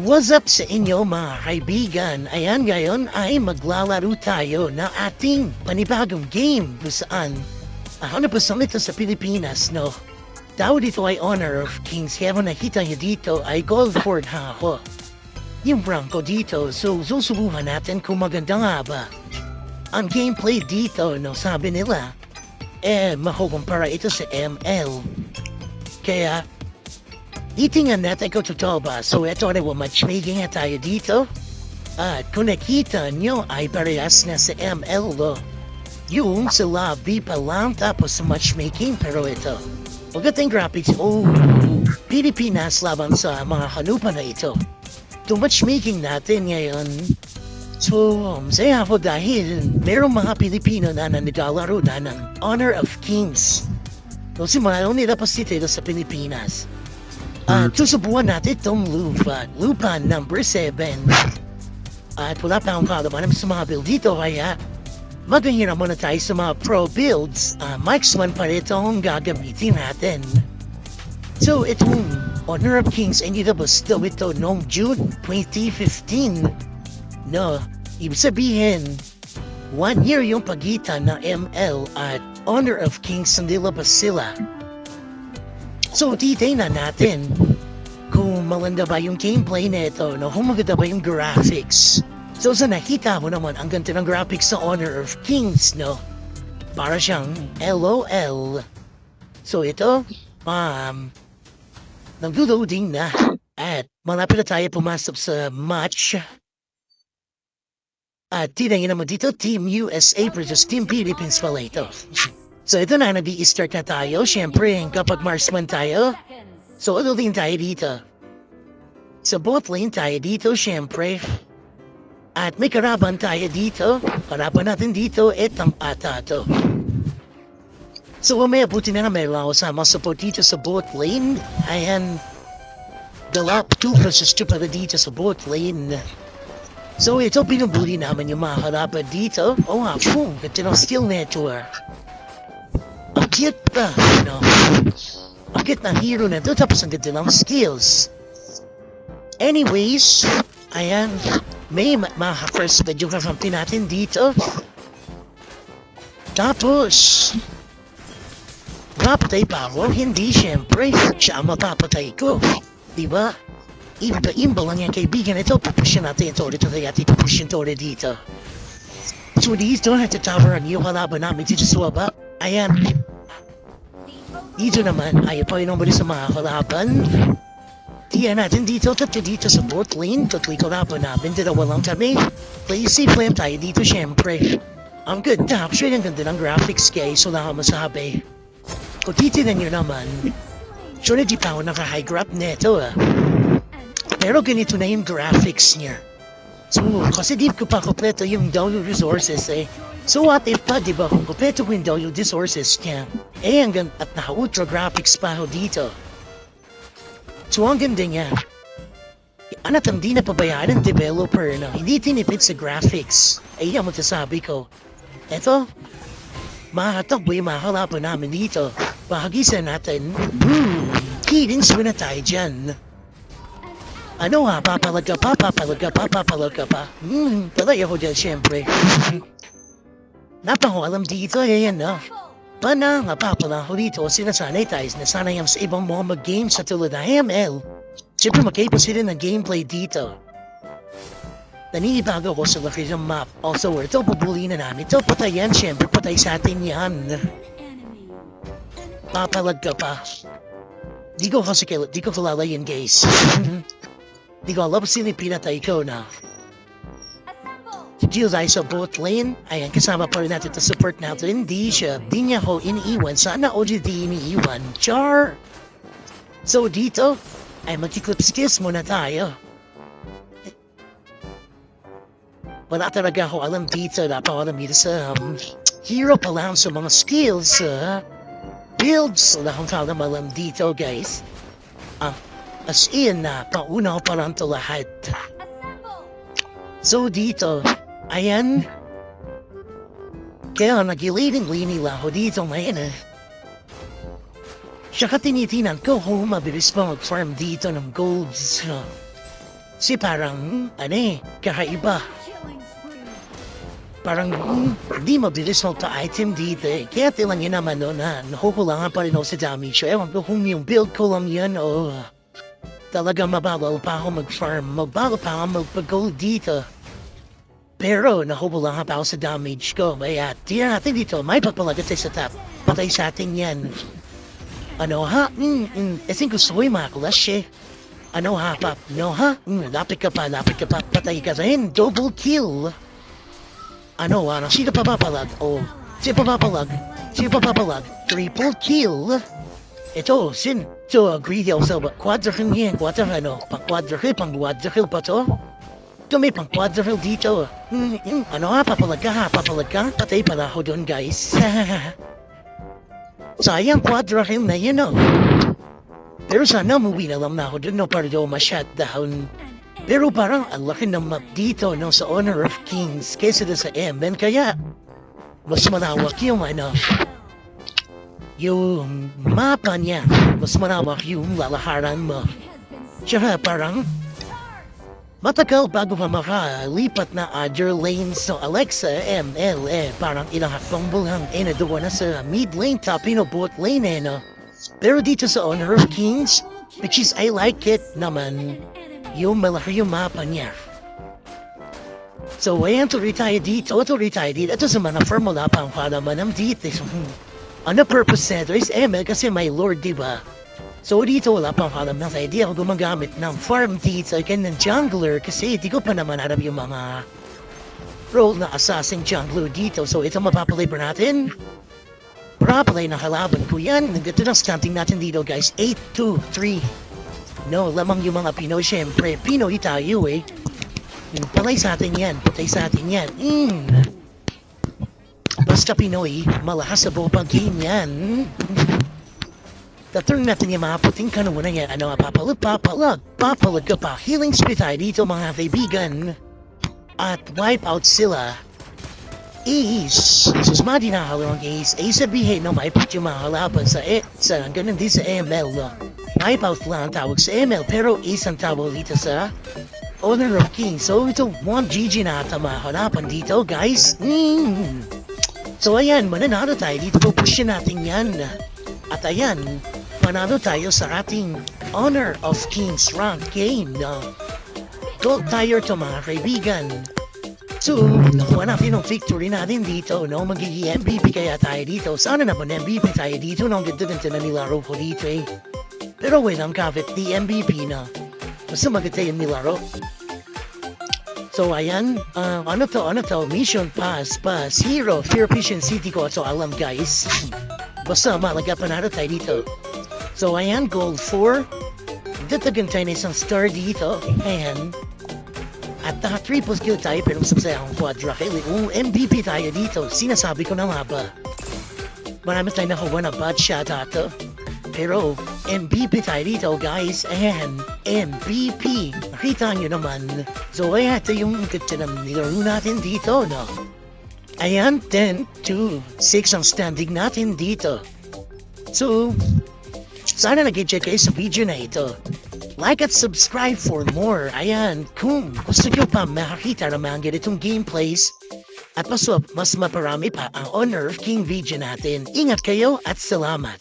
What's up sa inyo mga kaibigan? Ayan ngayon ay maglalaro tayo ng ating panibagong game kung saan 100% ito sa Pilipinas, no? Tawag dito ay Honor of Kings kaya kung nakita niyo dito ay Gold Ford ha ako. Yung Bronco dito, so susubukan natin kung maganda nga ba. Ang gameplay dito, no, sabi nila, eh, makukumpara ito sa ML. Kaya, Titingnan natin kung totoo. So ito na well, matchmaking na tayo dito. At kung nakita nyo ay parehas na sa ML lo. Yung lobby pa lang tapos matchmaking pero ito. Magandang graphics. Oh, Pilipinas laban sa mga kanupa na ito. Itong matchmaking natin ngayon. So, masaya ako dahil merong mga Pilipino na nanidalaro na ng Honor of Kings. Kasi malayo nila pa si Tito sa Pilipinas. At susubukan natin itong lupa. Lupa number 7. At wala pa akong kalaman sa mga build dito kaya maghihiram muna tayo sa mga pro builds. Uh, Max 1 pa rin itong gagamitin natin. So itong Honor of Kings ay nilabas daw ito noong June 2015. No, ibig sabihin, one year yung pagitan ng ML at Honor of Kings ang nilabas sila. So, titignan natin kung maganda ba yung gameplay nito, no? Kung maganda ba yung graphics. So, sa nakita mo naman, ang ganda ng graphics sa Honor of Kings, no? Para siyang LOL. So, ito, um, naglo-loading na. At malapit na tayo pumasok sa match. At tinangin naman dito, Team USA versus Team Philippines pala ito. So ito na, nag start na tayo. Siyempre, kapag marksman tayo, so ano din tayo dito? Sa bot lane tayo dito, siyempre. At may karaban tayo dito. Karaban natin dito, etang ata to. So umaya, buti na nga may lang ako sama support dito sa bot lane. Ayan, dalap 2 versus 2 pala dito sa bot lane. So ito, pinubuli naman yung mga karaban dito. Oo nga, boom, ito ng skill network. Cute pa, no? Ang cute ng hero na to, tapos ang ganda ng skills. Anyways, ayan, may ma- mga first video kakampi natin dito. Tapos, mapatay pa ako, hindi syempre, siya ang mapapatay ko. Diba? Iba, imba lang yung kaibigan ito, papushin natin ito ulit at natin papushin ito ulit dito. So dito, natatawa ang yung kalaban namin dito sa baba. Ayan. Dito naman, ayaw pa yun sa mga kalaban. Tiyan natin dito, tatlo dito sa boat lane, tatlo kalaban namin, dalawa lang kami. Play safe lang tayo dito, syempre. Ang ganda, actually, ang ganda ng graphics guys, wala akong masabi. Kung titinan nyo naman, na di pa ako naka-high graph neto ah. Pero ganito na yung graphics niya. So, kasi di ko pa kompleto yung download resources eh. So what if pa, di ba, kung kompleto ko yung download resources niya, eh hanggang at naka-ultra graphics pa ako dito. So ang ganda niya. Anat ang di napabayaan ng developer na hindi tinipid sa graphics. Ay ang masasabi ko. Eto, makatakbo yung mga kalaban namin dito. Pahagisan natin. Hmm, killings muna tayo dyan. Ano nga, papalag ka pa, papalag ka pa, papalag ka pa. Hmm, talay ako dyan, syempre. Napako alam dito, ayan na. Pana, napapala ako dito, sinasanay tayo, nasanay ang sa ibang mga mag-games sa tulad ng ML. Siyempre, magkaiba sila ng gameplay dito. Naninibago ko sa laki ng map. Also, ito, pabuli na namin. Ito, patay yan, syempre, patay sa atin yan. Papalag ka pa. Di ko kasi kailan, di ko kilala yun, guys. di ko alam sino pinatay ko na. Tayo sa boat lane. Ayan, kasama pa rin natin to support natin. Hindi siya, di niya ako iniiwan. Sana o di iniiwan. Char! So dito, ay magkiklips kiss muna tayo. Wala talaga ako alam dito. Napakalam dito sa um, hero pa lang sa mga skills. Uh, builds. Wala akong kalam alam dito, guys. Ah, as in, na pauna ko pa lang to lahat. So dito, ayan. Kaya nagileading-leaning lang ako dito ngayon eh. Tsaka tinitinan ko kung mabilis pa mag-farm dito ng golds. Si parang, ano eh, kakaiba. Parang hmm, di mabilis magka-item dito eh. Kaya tilang yun naman no na nakukulangan pa rin ako sa damage. So, ewan ko kung yung build ko lang yan o talaga mabagal pa ako mag-farm. Mabagal pa ako magpag-gold dito. Pero nakukulangan pa ako sa damage ko. Kaya tira natin dito. May papalagat tayo sa top. Patay sa atin yan. Ano ha? Mm, mm, I think gusto ko yung mga clash eh. Ano ha, pap? No ha? Mm, lapit ka pa, lapit ka pa. Patay ka rin. Double kill. Ano, ano? Sino pa papalag? Oh, sino pa papalag? Sino pa papalag? Triple kill. Ito, sin. Ito, greedy ako sa quadra kill yan. Quadra ano? Pang quadra kill, pang quadra kill pa to? Ito may pang quadra kill dito. Mm, mm, ano ha? Papalag ka ha? Papalag ka? Patay pala ako doon, guys. Sayang quadra kill na yun, oh. Pero sana umuwi na lang na ako doon, no, para daw ma-shutdown. Pero parang ang laki ng map dito, no, sa Honor of Kings, kaysa sa MN, kaya mas malawak yung ano, yung mapa niya, mas malawak yung lalaharan mo. Tsaka parang, matagal bago pa makalipat na other lanes so Alexa ML eh, parang ilang hakbang bulang eh na sa mid lane top you know, bot lane eh no. Pero dito sa Honor of Kings, which is I like it naman, yung malaki yung mapa niya. So, ayan, tuloy tayo dito, tuloy tayo dito. Ito sa mga formula pang palaman ng dito. ano purpose nito is ML kasi may lord, di ba? So, dito wala pang palaman tayo. Di ako gumagamit ng farm dito again ng jungler kasi di ko pa naman alam yung mga role na assassin jungler dito. So, ito mapapalay pa natin. Rapalay na kalaban ko yan. Nagdato ng stunting natin dito guys. 8, 2, 3. No, lamang yung mga Pinoy syempre. Pinoy tayo eh. Hmm, Patay sa atin yan. Patay sa atin yan. Mm. Basta Pinoy, malakas sa buong game yan. Taturn natin yung mga puting kanuna yan. Ano, papalag, papalag, papalag pa. Healing speed tayo dito mga kaibigan. At wipe out sila. Ace. Sus mga dinahalo ng Ace. Ace sabihin na may put yung mga kalaban sa e sa ganun din sa ML. Wipe out lang ang tawag sa ML pero Ace ang tawag dito sa Honor of King. So ito 1 GG na ata mahanapan dito guys. Mm. So ayan, mananalo tayo dito. Pupush natin yan. At ayan, manalo tayo sa ating Honor of Kings rank game na gold tayo to mga kaibigan. So, nakuha natin ang victory natin dito, no? Magiging MVP kaya tayo dito. Sana naman MVP tayo dito? Ang ganda-ganda na nilaro ko dito, eh. Pero wait, ang kavit, di MVP na. Basta maganda yung nilaro. So, ayan. ah, ano to, ano to? Mission Pass, Pass, Hero, Fear Vision City ko. So, alam, guys. Basta, malaga pa natin tayo dito. So, ayan, Gold 4. Datagan tayo na isang star dito. Ayan. At naka triple skill tayo pero mas masaya akong quadra kill. Kung MVP tayo dito, sinasabi ko na nga ba. Marami tayo nakuha na bad shot ato. Pero MVP tayo dito guys. And MVP. Nakita nyo naman. So ay ito yung ng nilaro natin dito no. Ayan, 10 to 6 ang standing natin dito. So, sana nag-check kayo sa video na ito. Like at subscribe for more. Ayan, kung gusto nyo pa makakita ng mga ganitong gameplays, at mas, mas maparami pa ang Honor of King video natin. Ingat kayo at salamat.